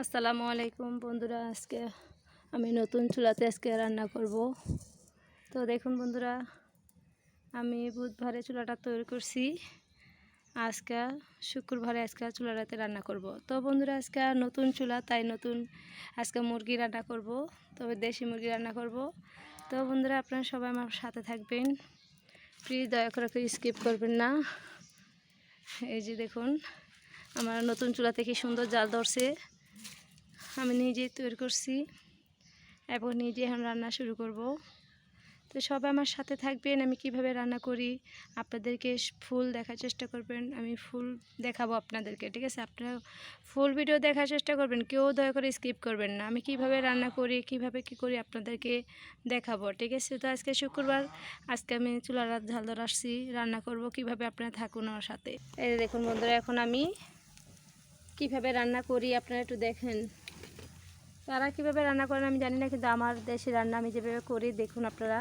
আসসালামু আলাইকুম বন্ধুরা, আজকে আমি নতুন চুলাতে আজকে রান্না করব। তো দেখুন বন্ধুরা, আমি বুধবারে চুলাটা তৈরি করছি, আজকে শুক্রবারে আজকে চুলাটাতে রান্না করব। তো বন্ধুরা, আজকে নতুন চুলা, তাই নতুন আজকে মুরগি রান্না করব, তবে দেশি মুরগি রান্না করব। তো বন্ধুরা, আপনারা সবাই আমার সাথে থাকবেন, প্লিজ দয়া করে কেউ স্কিপ করবেন না। এই যে দেখুন, আমার নতুন চুলাতে কি সুন্দর জাল ধরছে। আমি নিজেই তৈরি করছি এবং নিজে এখন রান্না শুরু করব। তো সবাই আমার সাথে থাকবেন, আমি কীভাবে রান্না করি, আপনাদেরকে ফুল দেখার চেষ্টা করবেন, আমি ফুল দেখাবো আপনাদেরকে, ঠিক আছে? আপনারা ফুল ভিডিও দেখার চেষ্টা করবেন, কেউ দয়া করে স্কিপ করবেন না। আমি কীভাবে রান্না করি, কীভাবে কি করি আপনাদেরকে দেখাবো, ঠিক আছে? তো আজকে শুক্রবার, আজকে আমি চুলার রাত ঝাল ধরে আসছি, রান্না করব কীভাবে আপনারা থাকুন আমার সাথে। এই দেখুন বন্ধুরা, এখন আমি কীভাবে রান্না করি, আপনারা একটু দেখেন। তারা কীভাবে রান্না করেন আমি জানি না, কিন্তু আমার দেশে রান্না আমি যেভাবে করি, দেখুন আপনারা।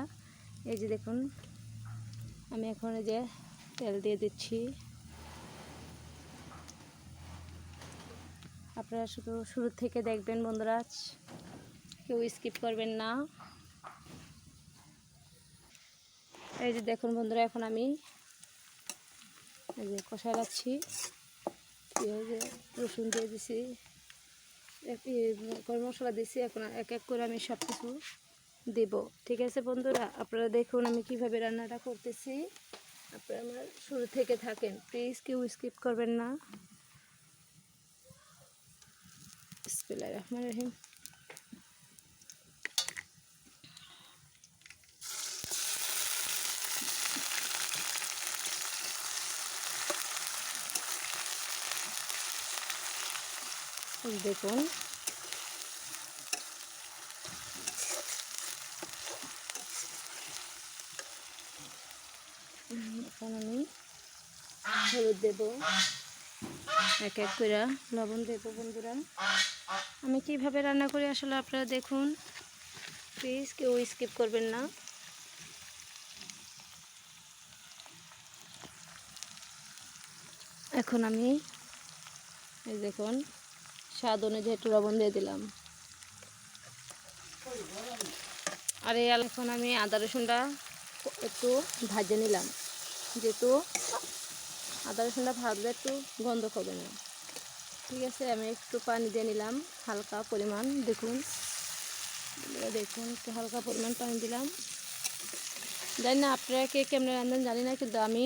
এই যে দেখুন, আমি এখন এই যে তেল দিয়ে দিচ্ছি। আপনারা শুধু শুরু থেকে দেখবেন বন্ধুরা, কেউ স্কিপ করবেন না। এই যে দেখুন বন্ধুরা, এখন আমি এই যে কষায় রাখছি। রসুন দিয়ে দিছি। গরম মশলা দিছি, এখন এক এক করে আমি সব কিছু দেব। ঠিক আছে বন্ধুরা? আপনারা দেখুন আমি কীভাবে রান্নাটা করতেছি। আপনারা আমার শুরু থেকে থাকেন। প্লিজ কেউ স্কিপ করবেন না। বিসমিল্লাহির রহিম। দেখুন। এখন আমি হলুদ দেব। এক এক করে লবণ দেব বন্ধুরা। আমি কীভাবে রান্না করি আসলে আপনারা দেখুন। প্লিজ কেউ স্কিপ করবেন না। এখন আমি দেখুন স্বাদ অনুযায়ী একটু লবণ দিয়ে দিলাম। আর এই এখন আমি আদা রসুনটা একটু ভাজে নিলাম। যেহেতু আদা রসুনটা ভাজলে একটু গন্ধ হবে না। ঠিক আছে, আমি একটু পানি দিয়ে নিলাম হালকা পরিমাণ। দেখুন দেখুন একটু হালকা পরিমাণ পানি দিলাম। জানি না আপনারা কে কেমন রান্নেন জানি না, কিন্তু আমি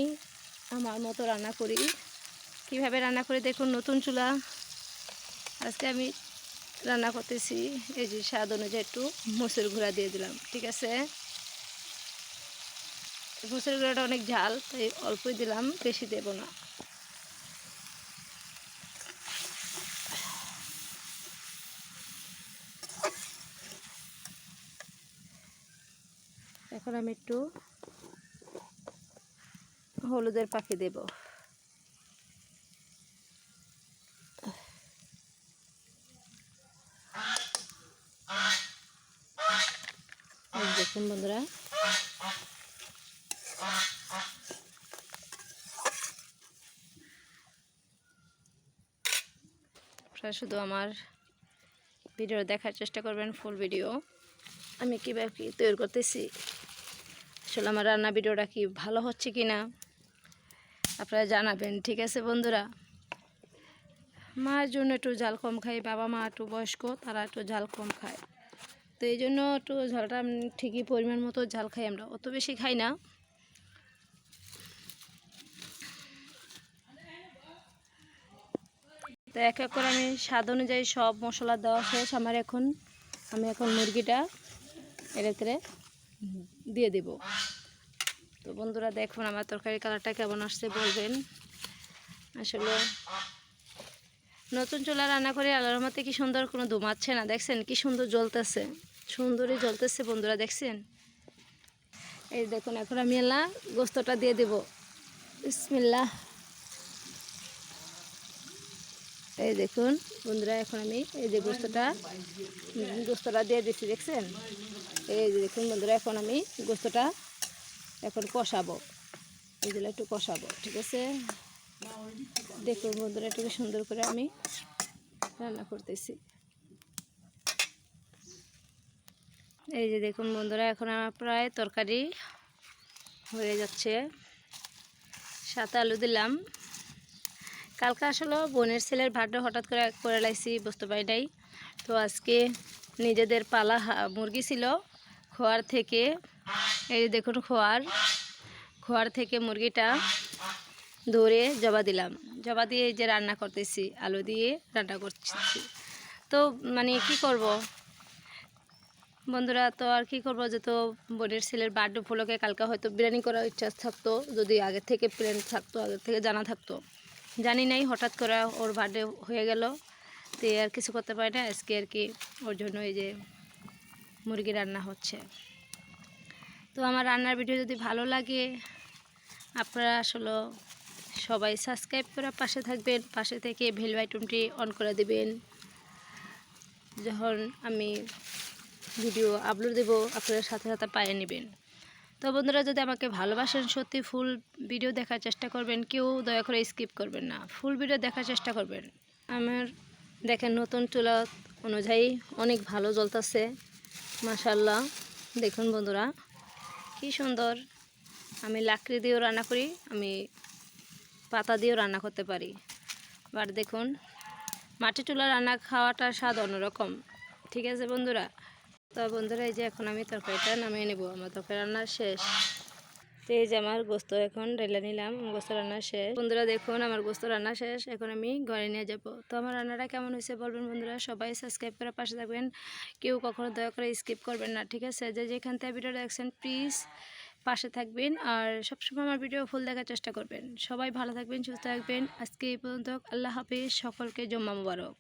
আমার মতো রান্না করি। কীভাবে রান্না করে দেখুন, নতুন চুলা আজকে আমি রান্না করতেছি, এই যে স্বাদ অনুযায়ী একটু মসুর গুঁড়া দিয়ে দিলাম, ঠিক আছে? মুসুর গুঁড়াটা অনেক ঝাল, তাই অল্পই দিলাম, বেশি দেব না। এখন আমি একটু হলুদের পাখি দেব এই দেখুন বন্ধুরা। আপনারা শুধু আমার ভিডিও দেখার চেষ্টা করবেন ফুল ভিডিও আমি কীভাবে কী তৈরি করতেছি, আসলে আমার রান্না ভিডিওটা কি ভালো হচ্ছে কি না আপনারা জানাবেন, ঠিক আছে বন্ধুরা? মার জন্য একটু ঝাল কম খায় বাবা মা একটু বয়স্ক, তারা একটু ঝাল কম খায়। তো এই জন্য একটু ঝালটা ঠিকই পরিমাণ মতো ঝাল খাই আমরা। অত বেশি খাই না। তো এক এক করে আমি স্বাদ অনুযায়ী সব মশলা দেওয়া শেষ আমার এখন। আমি এখন মুরগিটা এর ভিতরে দিয়ে দেব। তো বন্ধুরা দেখুন আমার তরকারি কালারটা কেমন আসছে বলবেন। আসলে নতুন চুলা রান্না করে আলোর মতে কি সুন্দর কোনো ধুমাচ্ছে না। দেখছেন কি সুন্দর জ্বলতেছে। সুন্দরই জ্বলতেছে বন্ধুরা, দেখছেন? এই দেখুন, এখন আমি এলা গোস্তটা দিয়ে দেব। বিসমিল্লাহ। এই দেখুন, বন্ধুরা, এখন আমি এই যে গোস্তটা গোস্তটা দিয়ে দিচ্ছি দেখছেন? এই যে দেখুন, বন্ধুরা, এখন আমি গোস্তটা এখন কষাবো। এগুলো একটু কষাবো, ঠিক আছে? দেখুন, বন্ধুরা, একটু সুন্দর করে আমি রান্না করতেছি। এই যে দেখুন বন্ধুরা, এখন আমার প্রায় তরকারি হয়ে যাচ্ছে। সাথে আলু দিলাম। কালকে আসলে বোনের ছেলের ভাতটা হঠাৎ করে করে লাইছি, বুঝতে পারি নাই। তো আজকে নিজেদের পালা মুরগি ছিল খোয়ার থেকে। এই দেখুন খোয়ার খোয়ার থেকে মুরগিটা ধরে জবা দিলাম। জবা দিয়ে যে রান্না করতেছি, আলু দিয়ে রান্না করছি। তো মানে কি করব? বন্ধুরা, তো আর কি করব? যে তো বোনের ছেলের বার্থডে উপলক্ষে কালকে হয়তো বিরিয়ানি করার ইচ্ছা থাকতো, যদি আগে থেকে প্ল্যান থাকতো, আগে থেকে জানা থাকতো। জানি নাই, হঠাৎ করে ওর বার্থডে হয়ে গেল, তো আর কিছু করতে পারি না। আজকে আর কি ওর জন্য এই যে মুরগি রান্না হচ্ছে। তো আমার রান্নার ভিডিও যদি ভালো লাগে, আপনারা আসলে সবাই সাবস্ক্রাইব করে পাশে থাকবেন। পাশে থেকে ভেল আইটেমটি অন করে দেবেন। যখন আমি ভিডিও আপলোড দেব, আপনারা সাথে সাথে পায়ে নেবেন। তো বন্ধুরা, যদি আমাকে ভালোবাসেন, সত্যি ফুল ভিডিও দেখার চেষ্টা করবেন, কেউ দয়া করে স্কিপ করবেন না। ফুল ভিডিও দেখার চেষ্টা করবেন। আমার দেখেন, নতুন চুলা অনুযায়ী অনেক ভালো জ্বলতেছে। মাশাল্লাহ দেখুন বন্ধুরা, কি সুন্দর। আমি লাকড়ি দিয়েও রান্না করি, আমি পাতা দিয়েও রান্না করতে পারি। বাট দেখুন মাটি চুলা রান্না খাওয়াটার স্বাদ অন্যরকম। ঠিক আছে বন্ধুরা? তো বন্ধুরা, এই যে এখন আমি তরকারিটা নামিয়ে নেব। আমার তরকারি রান্না শেষ। তো এই যে আমার গোস্ত এখন ঢেলে নিলাম, গোস্ত রান্না শেষ। বন্ধুরা, দেখুন, আমার গোস্ত রান্না শেষ। এখন আমি ঘরে নিয়ে যাব। তো আমার রান্নাটা কেমন হয়েছে বলবেন বন্ধুরা? সবাই সাবস্ক্রাইব করে পাশে থাকবেন। কেউ কখনো দয়া করে স্কিপ করবেন না, ঠিক আছে? যে যেখান থেকে ভিডিও দেখছেন, প্লিজ পাশে থাকবেন। আর সবসময় আমার ভিডিও ফুল দেখার চেষ্টা করবেন। সবাই ভালো থাকবেন, সুস্থ থাকবেন। আজকে এই পর্যন্ত, আল্লাহ হাফিজ। সকলকে জম্মা মুবারক।